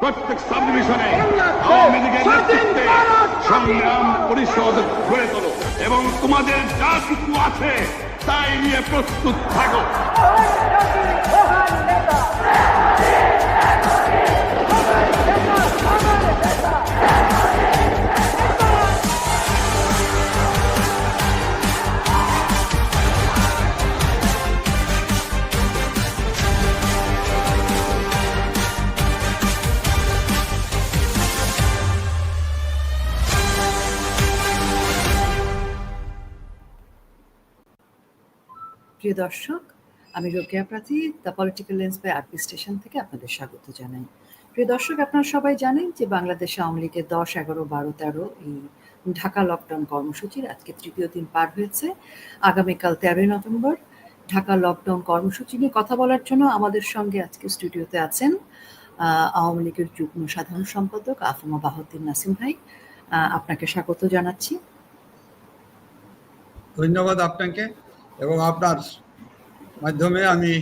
প্রত্যেক সাব ডিভিশনে আওয়ামী লীগের নেতৃত্বে সংগ্রাম পরিষদ গড়ে তোলো এবং তোমাদের যা কিছু আছে তাই নিয়ে প্রস্তুত থাকো। প্রিয় দর্শক, আমি Rokeya Prathi, the political lens by RP station থেকে আপনাদের স্বাগত জানাই। প্রিয় দর্শক, আপনারা সবাই জানেন যে বাংলাদেশ আওয়ামী লীগের দশ, এগারো, বারো, তেরো এই ঢাকা লকডাউন কর্মসূচির আজকে তৃতীয় দিন পার হয়েছে। আগামীকাল তেরোই নভেম্বর ঢাকা লকডাউন কর্মসূচি নিয়ে কথা বলার জন্য আমাদের সঙ্গে আজকে স্টুডিওতে আছেন আওয়ামী লীগের যুগ্ম সাধারণ সম্পাদক আফমা বাহদ্দিন নাসিম ভাই। আপনাকে স্বাগত জানাচ্ছি। ধন্যবাদ আপনাকে। এবং আপনার মাধ্যমে আমি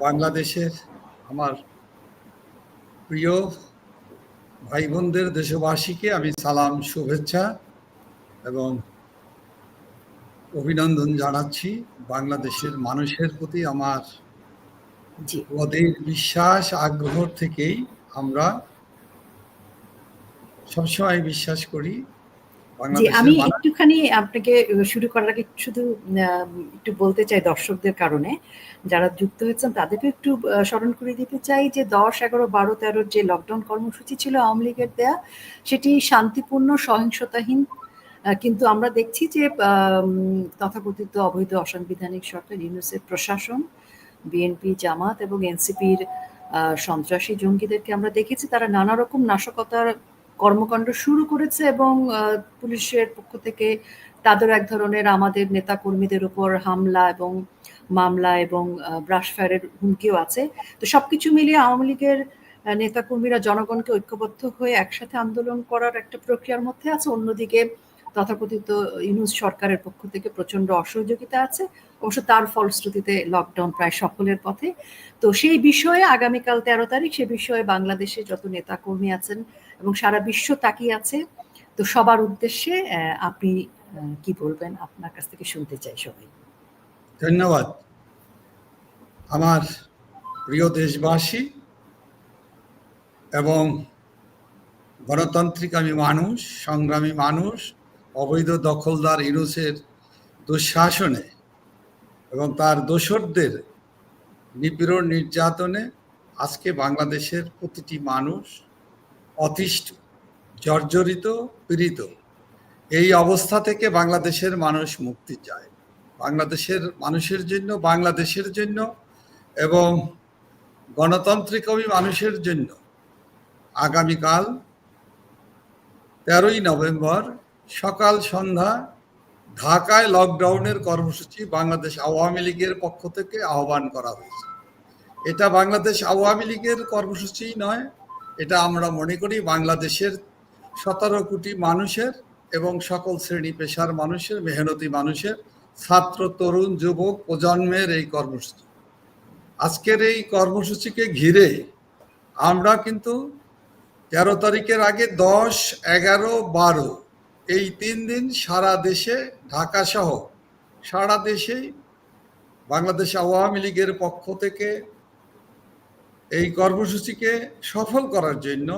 বাংলাদেশের আমার প্রিয় ভাই বোনদের দেশবাসীকে আমি সালাম শুভেচ্ছা এবং অভিনন্দন জানাচ্ছি বাংলাদেশের মানুষের প্রতি আমার ওদের বিশ্বাস আগ্রহ থেকেই আমরা সবসময় বিশ্বাস করি। আমি একটুখানি আপনাকে শুরু করার আগে শুধু একটু বলতে চাই দর্শকদের কারণে যারা যুক্ত হয়েছেন তাদেরকে একটু স্মরণ করে দিতে চাই যে দশ এগারো বারো তেরোর যে লকডাউন কর্মসূচি ছিল আওয়ামী লীগের দেয়া সেটি শান্তিপূর্ণ সহিংসতাহীন কিন্তু আমরা দেখছি যে তথাকথিত অবৈধ অসাংবিধানিক সরকার ইউনুসেফ প্রশাসন বিএনপি জামাত এবং এনসিপির সন্ত্রাসী জঙ্গিদেরকে আমরা দেখেছি তারা নানা রকম নাশকতার কর্মকাণ্ড শুরু করেছে এবং পুলিশের পক্ষ থেকে তাদের এক ধরনের আমাদের নেতা কর্মীদের উপর হামলা এবং মামলা এবং ব্রাশফায়ারের হুমকিও আছে। তো সবকিছু মিলিয়ে আওয়ামী লীগের নেতাকর্মীরা জনগণকে ঐক্যবদ্ধ হয়ে একসাথে আন্দোলন করার একটা প্রক্রিয়ার মধ্যে আছে। অন্যদিকে তথাকথিত ইউনুস সরকারের পক্ষ থেকে প্রচণ্ড অসহযোগিতা আছে। অবশ্য তার ফলশ্রুতিতে লকডাউন প্রায় সকলের পথে। তো সেই বিষয়ে আগামীকাল তেরো তারিখ, সে বিষয়ে বাংলাদেশে যত নেতা কর্মী আছেন এবং সারা বিশ্ব তাকিয়ে আছে। তো সবার উদ্দেশ্যে আপনি কি বলবেন? আপনার কাছ থেকে শুনতে চাই সবাই। ধন্যবাদ। আমার প্রিয় দেশবাসী এবং গণতান্ত্রিক আমি মানুষ, সংগ্রামী মানুষ, অবৈধ দখলদার ইউনুসের দুঃশাসনে এবং তার দোসরদের নিপীড়ন নির্যাতনে আজকে বাংলাদেশের প্রতিটি মানুষ অতিষ্ঠ, জর্জরিত, পীড়িত। এই অবস্থা থেকে বাংলাদেশের মানুষ মুক্তি চায়। বাংলাদেশের মানুষের জন্য, বাংলাদেশের জন্য এবং গণতান্ত্রিকমী মানুষের জন্য আগামীকাল তেরোই নভেম্বর সকাল সন্ধ্যা ঢাকায় লকডাউনের কর্মসূচি বাংলাদেশ আওয়ামী লীগের পক্ষ থেকে আহ্বান করা হয়েছে। এটা বাংলাদেশ আওয়ামী লীগের কর্মসূচি নয় এটা আমরা মনে করি বাংলাদেশের সতেরো কোটি মানুষের এবং সকল শ্রেণি পেশার মানুষের, মেহনতি মানুষের, ছাত্র, তরুণ, যুবক, প্রজন্মের এই কর্মসূচি। আজকের এই কর্মসূচিকে ঘিরে আমরা কিন্তু তেরো তারিখের আগে দশ, এগারো, বারো এই তিন দিন সারা দেশে, ঢাকা সহ সারা দেশেই বাংলাদেশ আওয়ামী লীগের পক্ষ থেকে এই কর্মসূচিকে সফল করার জন্য,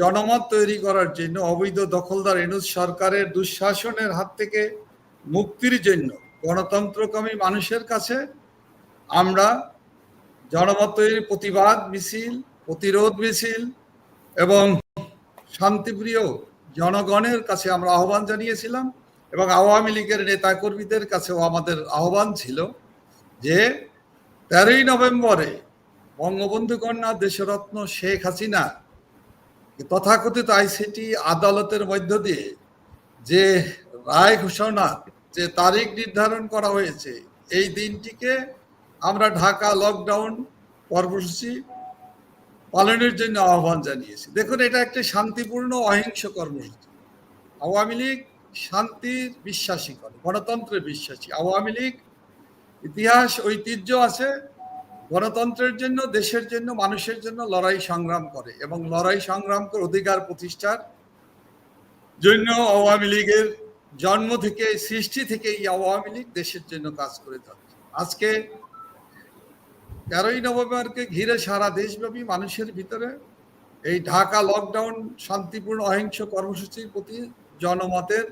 জনমত তৈরি করার জন্য, অবৈধ দখলদার এনুস সরকারের দুঃশাসনের হাত থেকে মুক্তির জন্য গণতন্ত্রকামী মানুষের কাছে আমরা জনমত তৈরির প্রতিবাদ মিছিল, প্রতিরোধ মিছিল এবং শান্তিপ্রিয় জনগণের কাছে আমরা আহ্বান জানিয়েছিলাম এবং আওয়ামী লীগের নেতাকর্মীদের কাছেও আমাদের আহ্বান ছিল যে তেরোই নভেম্বরে বঙ্গবন্ধু কন্যা দেশরত্ন শেখ হাসিনা তথাকথিত আইসিটি আদালতের মধ্য দিয়ে যে রায় ঘোষণা, যে তারিখ নির্ধারণ করা হয়েছে, এই দিনটিকে আমরা ঢাকা লকডাউন কর্মসূচি পালনের জন্য আহ্বান জানিয়েছি। দেখুন, এটা একটি শান্তিপূর্ণ অহিংস কর্মসূচি আওয়ামী লীগ শান্তির বিশ্বাসী করে, গণতন্ত্রের বিশ্বাসী। আওয়ামী লীগ ইতিহাস, ঐতিহ্য আছে গণতন্ত্রের জন্য, দেশের জন্য, মানুষের জন্য লড়াই সংগ্রাম করে এবং লড়াই সংগ্রাম করে অধিকার প্রতিষ্ঠার জন্য আওয়ামী লীগের জন্ম থেকে, সৃষ্টি থেকে এই আওয়ামী লীগ দেশের জন্য কাজ করে যাচ্ছে। আজকে তেরোই নভেম্বরকে ঘিরে সারা দেশব্যাপী মানুষের ভিতরে এই ঢাকা লকডাউন শান্তিপূর্ণ, অহিংস কর্মসূচির প্রতি জনমতের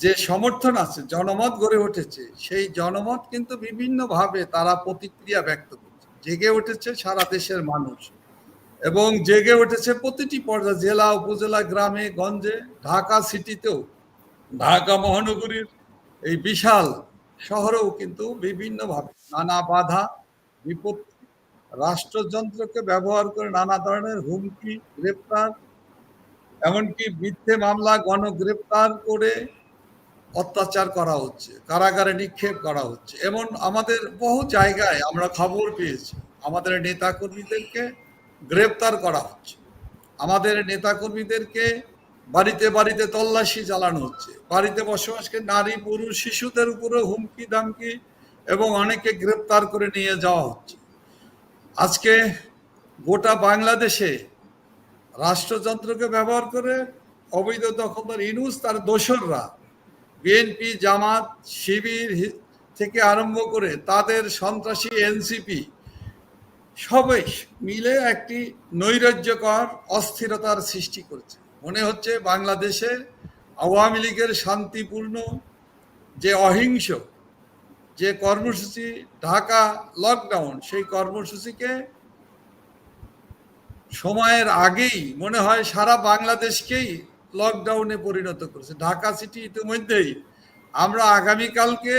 যে সমর্থন আছে, জনমত গড়ে উঠেছে, সেই জনমত কিন্তু বিভিন্নভাবে তারা প্রতিক্রিয়া ব্যক্ত করছে জেগে উঠেছে সারা দেশের মানুষ। এবং জেগে উঠেছে প্রতিটি পর্যায়ে, জেলা, উপজেলা, গ্রামে, গঞ্জে, ঢাকা সিটিতেও। ঢাকা মহানগরীর এই বিশাল শহরেও কিন্তু বিভিন্নভাবে নানা বাধা বিপত্তি রাষ্ট্রযন্ত্রকে ব্যবহার করে নানা ধরনের হুমকি, গ্রেপ্তার, এমনকি মিথ্যে মামলা, গণগ্রেপ্তার করে অত্যাচার করা হচ্ছে, কারাগারে নিক্ষেপ করা হচ্ছে। এমন আমাদের বহু জায়গায় আমরা খবর পেয়েছি। আমাদের নেতাকর্মীদেরকে গ্রেপ্তার করা হচ্ছে। আমাদের নেতাকর্মীদেরকে বাড়িতে বাড়িতে তল্লাশি চালানো হচ্ছে। বাড়িতে বসবাসকে নারী, পুরুষ, শিশুদের উপরে হুমকি দামকি এবং অনেকে গ্রেপ্তার করে নিয়ে যাওয়া হচ্ছে। আজকে গোটা বাংলাদেশে রাষ্ট্রযন্ত্রকে ব্যবহার করে অবৈধ দখলদার ইনুস, তার দোসররা বিএনপি, জামাত, শিবির থেকে আরম্ভ করে তাদের সন্ত্রাসী, এনসিপি সবাই মিলে একটি নৈরাজ্যকর অস্থিরতার সৃষ্টি করছে। মনে হচ্ছে বাংলাদেশে আওয়ামী লীগের শান্তিপূর্ণ যে অহিংস, যে কর্মসূচি, ঢাকা লকডাউন সেই কর্মসূচিকে সময়ের আগেই, মনে হয় সারা বাংলাদেশকেই লকডাউনে পরিণত করেছে। ঢাকা সিটি ইতিমধ্যেই আমরা আগামীকালকে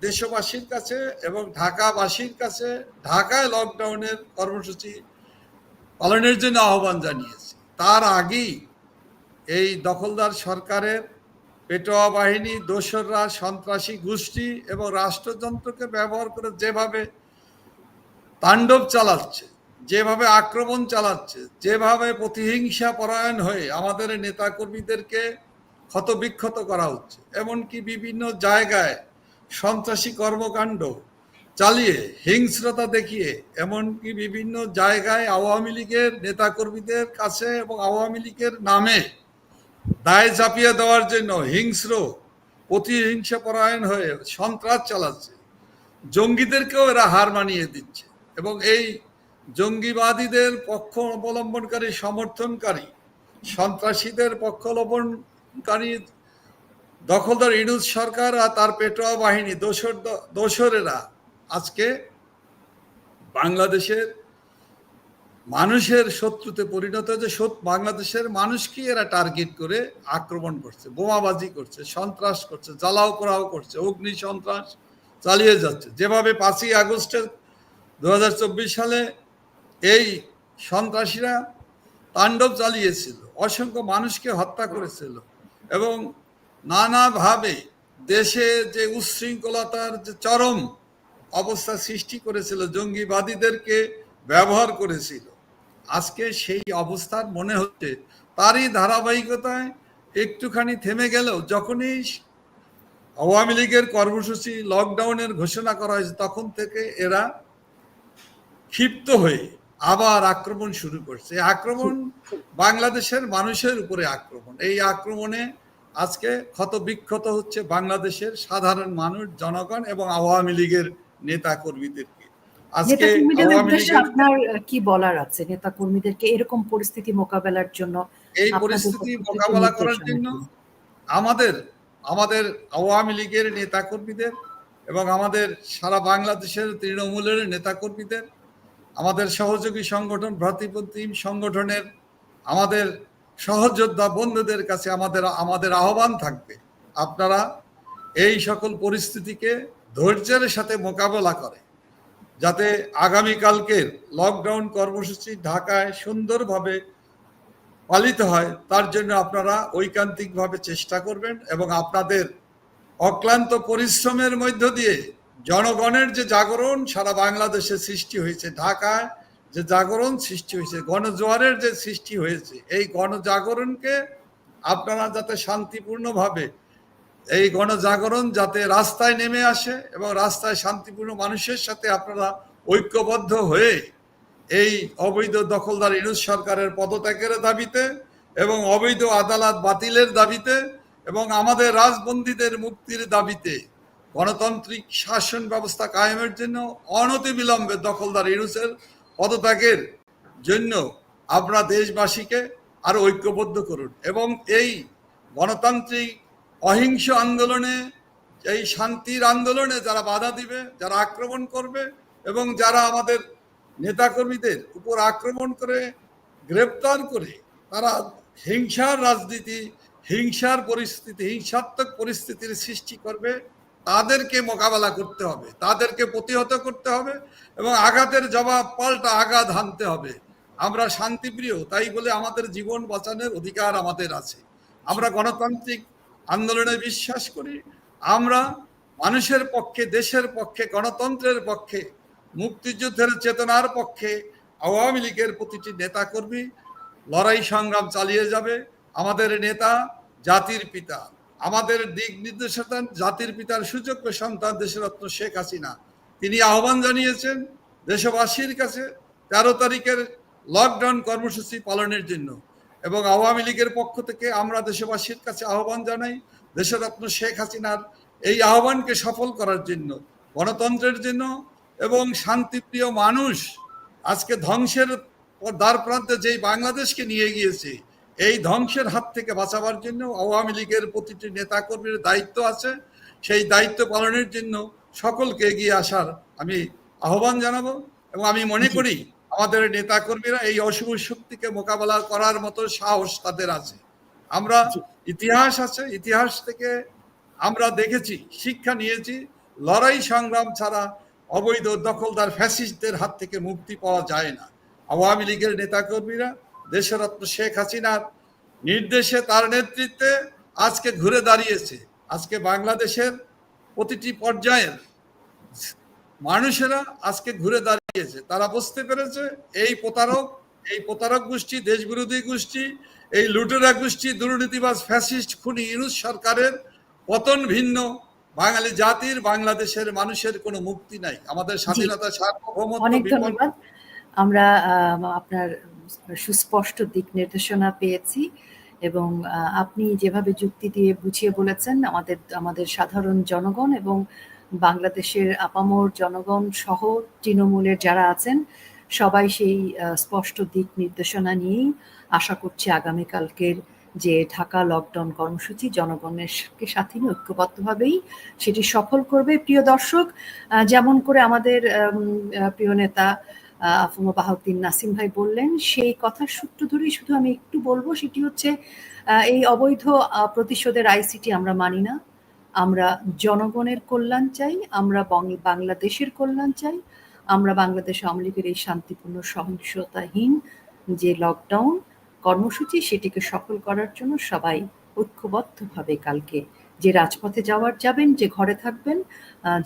দেশবাসীর কাছে এবং ঢাকাবাসীর কাছে ঢাকায় লকডাউনের কর্মসূচি পালনের জন্য আহ্বান জানিয়েছি। তার আগেই এই দখলদার সরকারের পেটোয়া বাহিনী, দোসররা, সন্ত্রাসী গোষ্ঠী এবং রাষ্ট্রযন্ত্রকে ব্যবহার করে যেভাবে তাণ্ডব চালাচ্ছে যেভাবে আক্রমণ চালাচ্ছে, যেভাবে প্রতিহিংসা পরায়ণ হয়ে আমাদের নেতাকর্মীদেরকে ক্ষতবিক্ষত করা হচ্ছে, এমনকি বিভিন্ন জায়গায় সন্ত্রাসী কর্মকাণ্ড চালিয়ে, হিংস্রতা দেখিয়ে, এমনকি বিভিন্ন জায়গায় আওয়ামী লীগের নেতাকর্মীদের কাছে এবং আওয়ামী লীগের নামে দায় চাপিয়ে দেওয়ার জন্য হিংস্র, প্রতিহিংসা পরায়ণ হয়ে সন্ত্রাস চালাচ্ছে, জঙ্গিদেরকেও এরা হার মানিয়ে দিচ্ছে এবং এই জঙ্গিবাদীদের পক্ষ অবলম্বনকারী, সমর্থনকারী, সন্ত্রাসীদের পক্ষ অবলম্বনকারী দখলদার ইনুজ সরকার আর তার পেটোয়া বাহিনী, দোসর দোসরেরা আজকে বাংলাদেশের মানুষের শত্রুতে পরিণত হয়েছে। বাংলাদেশের মানুষকে এরা টার্গেট করে আক্রমণ করছে, বোমাবাজি করছে, সন্ত্রাস করছে, জ্বালাও পোড়াও করছে, অগ্নি সন্ত্রাস চালিয়ে যাচ্ছে। যেভাবে পাঁচই আগস্টের দু হাজার চব্বিশ সালে এই সন্ত্রাসীরা তাণ্ডব চালিয়েছিল, অসংখ্য মানুষকে হত্যা করেছিল এবং নানাভাবে দেশে যে উচ্ছৃঙ্খলতার যে চরম অবস্থা সৃষ্টি করেছিল, জঙ্গিবাদীদেরকে ব্যবহার করেছিল। আজকে সেই অবস্থার মনে হচ্ছে তারই ধারাবাহিকতায় একটুখানি থেমে গেলেও যখনই আওয়ামী লীগের কর্মসূচি লকডাউনের ঘোষণা করা হয়েছে, তখন থেকে এরা ক্ষিপ্ত হয়ে আবার আক্রমণ শুরু করছে। আক্রমণ বাংলাদেশের মানুষের উপরে আক্রমণ। এই আক্রমণে আজকে ক্ষত বিক্ষত হচ্ছে বাংলাদেশের সাধারণ মানুষ জনগণ এবং আওয়ামী লীগের নেতা কর্মীদেরকে আজকে আপনার কি বলার আছে? নেতাকর্মীদেরকে এরকম পরিস্থিতি মোকাবেলার জন্য এই পরিস্থিতি মোকাবেলা করার জন্য আমাদের আমাদের আওয়ামী লীগের নেতাকর্মীদের এবং আমাদের সারা বাংলাদেশের তৃণমূলের নেতাকর্মীদের আমাদের সহযোগী সংগঠন, ভ্রাতৃপ্রতিম সংগঠনের আমাদের সহযোদ্ধা বন্ধুদের কাছে আমাদের আমাদের আহ্বান থাকবে। আপনারা এই সকল পরিস্থিতিকে ধৈর্যের সাথে মোকাবেলা করে, যাতে আগামীকালকের লকডাউন কর্মসূচি ঢাকায় সুন্দরভাবে পালিত হয়, তার জন্য আপনারা ঐকান্তিকভাবে চেষ্টা করবেন এবং আপনাদের অক্লান্ত পরিশ্রমের মধ্য দিয়ে জনগণের যে জাগরণ সারা বাংলাদেশে সৃষ্টি হয়েছে, ঢাকায় যে জাগরণ সৃষ্টি হয়েছে, গণজোয়ারের যে সৃষ্টি হয়েছে, এই গণজাগরণকে আপনারা যাতে শান্তিপূর্ণভাবে, এই গণজাগরণ যাতে রাস্তায় নেমে আসে এবং রাস্তায় শান্তিপূর্ণ মানুষের সাথে আপনারা ঐক্যবদ্ধ হয়ে এই অবৈধ দখলদার ইনুস সরকারের পদত্যাগের দাবিতে এবং অবৈধ আদালত বাতিলের দাবিতে এবং আমাদের রাজবন্দীদের মুক্তির দাবিতে গণতান্ত্রিক শাসন ব্যবস্থা কায়েমের জন্য অনতিবিলম্বে দখলদার ইনুসের পদত্যাগের জন্য আপনারা দেশবাসীকে আরও ঐক্যবদ্ধ করুন এবং এই গণতান্ত্রিক অহিংস আন্দোলনে, এই শান্তির আন্দোলনে যারা বাধা দিবে, যারা আক্রমণ করবে এবং যারা আমাদের নেতাকর্মীদের উপর আক্রমণ করে, গ্রেপ্তার করে, তারা হিংসার রাজনীতি, হিংসার পরিস্থিতি, হিংসাত্মক পরিস্থিতির সৃষ্টি করবে। তাদেরকে মোকাবেলা করতে হবে, তাদেরকে প্রতিহত করতে হবে এবং আঘাতের জবাব পাল্টা আঘাত হানতে হবে। আমরা শান্তিপ্রিয়, তাই বলে আমাদের জীবন বাঁচানোর অধিকার আমাদের আছে। আমরা গণতান্ত্রিক আন্দোলনে বিশ্বাস করি, আমরা মানুষের পক্ষে, দেশের পক্ষে, গণতন্ত্রের পক্ষে, মুক্তিযুদ্ধের চেতনার পক্ষে, আওয়ামী লীগের প্রতিটি নেতাকর্মী লড়াই সংগ্রাম চালিয়ে যাবে। আমাদের নেতা, জাতির পিতা আমাদের দিক নির্দেশতা জাতির পিতার সুযোগ্য সন্তান দেশরত্ন শেখ হাসিনা। তিনি আহ্বান জানিয়েছেন দেশবাসীর কাছে তেরো তারিখের লকডাউন কর্মসূচি পালনের জন্য এবং আওয়ামী লীগের পক্ষ থেকে আমরা দেশবাসীর কাছে আহ্বান জানাই দেশরত্ন শেখ হাসিনার এই আহ্বানকে সফল করার জন্য, গণতন্ত্রের জন্য এবং শান্তিপ্রিয় মানুষ আজকে ধ্বংসের দ্বার প্রান্তে যেই বাংলাদেশকে নিয়ে গিয়েছে এই ধ্বংসের হাত থেকে বাঁচাবার জন্য আওয়ামী লীগের প্রতিটি নেতাকর্মীর দায়িত্ব আছে। সেই দায়িত্ব পালনের জন্য সকলকে এগিয়ে আসার আমি আহ্বান জানাব এবং আমি মনে করি আমাদের নেতাকর্মীরা এই অশুভ শক্তিকে মোকাবেলা করার মতো সাহস তাদের আছে। আমরা ইতিহাস আছে ইতিহাস থেকে আমরা দেখেছি শিক্ষা নিয়েছি লড়াই সংগ্রাম ছাড়া অবৈধ দখলদার ফ্যাসিস্টদের হাত থেকে মুক্তি পাওয়া যায় না। আওয়ামী লীগের নেতাকর্মীরা দেশরত্ন শেখ হাসিনার নির্দেশে তার নেতৃত্বে আজকে ঘুরে দাঁড়িয়েছে। আজকে বাংলাদেশের প্রতিটি পর্যায়ের মানুষেরা আজকে ঘুরে দাঁড়িয়েছে। তারা বুঝতে পেরেছে এই প্রতারক এই প্রতারক গোষ্ঠী দেশবিরোধী গোষ্ঠী এই লুটেরা গোষ্ঠী দুর্নীতিবাজ ফ্যাসিস্ট খুনি ইউনুস সরকারের পতন ভিন্ন। বাঙালি জাতির বাংলাদেশের মানুষের কোনো মুক্তি নাই। আমাদের স্বাধীনতা সার্বভৌমত্ব আমরা আপনার সুস্পষ্ট দিক নির্দেশনা পেয়েছি এবং আপনি যেভাবে যুক্তি দিয়ে বুঝিয়ে বলেছেন, আমাদের আমাদের সাধারণ জনগণ এবং বাংলাদেশের আপামর জনগণ সহ তৃণমূলের যারা আছেন, সবাই সেই স্পষ্ট দিক নির্দেশনা নিয়েই আশা করছি আগামীকালকের যে ঢাকা লকডাউন কর্মসূচি জনগণের সাথে নিয়ে ঐক্যবদ্ধভাবেই সেটি সফল করবে। প্রিয় দর্শক যেমন করে আমাদের প্রিয় নেতা আফমা বাহাউদ্দিন নাসিম ভাই বললেন, সেই কথার সূত্র ধরেই শুধু আমি একটু বলব, সেটি হচ্ছে এই অবৈধ প্রতিশোধের আইসিটি আমরা মানি না। আমরা জনগণের কল্যাণ চাই, আমরা বাংলাদেশের কল্যাণ চাই, আমরা বাংলাদেশ আওয়ামী লীগের এই শান্তিপূর্ণ, সহিংসতাহীন যে লকডাউন কর্মসূচি, সেটিকে সফল করার জন্য সবাই ঐক্যবদ্ধভাবে কালকে যে রাজপথে যাওয়ার যাবেন, যে ঘরে থাকবেন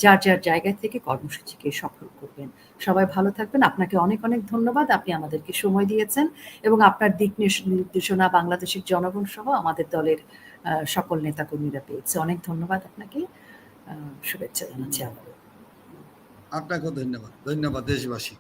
যার যার জায়গা থেকে কর্মসূচিকে সফল করবেন। সবাই ভালো থাকবেন। আপনাকে অনেক অনেক ধন্যবাদ। আপনি আমাদেরকে সময় দিয়েছেন এবং আপনার দিক নির্দেশনা বাংলাদেশের জনগণ সহ আমাদের দলের সকল নেতাকর্মীরা পেয়েছে। অনেক ধন্যবাদ আপনাকে। শুভেচ্ছা জানাচ্ছি আবারও। আপনাকেও ধন্যবাদ। ধন্যবাদ দেশবাসী।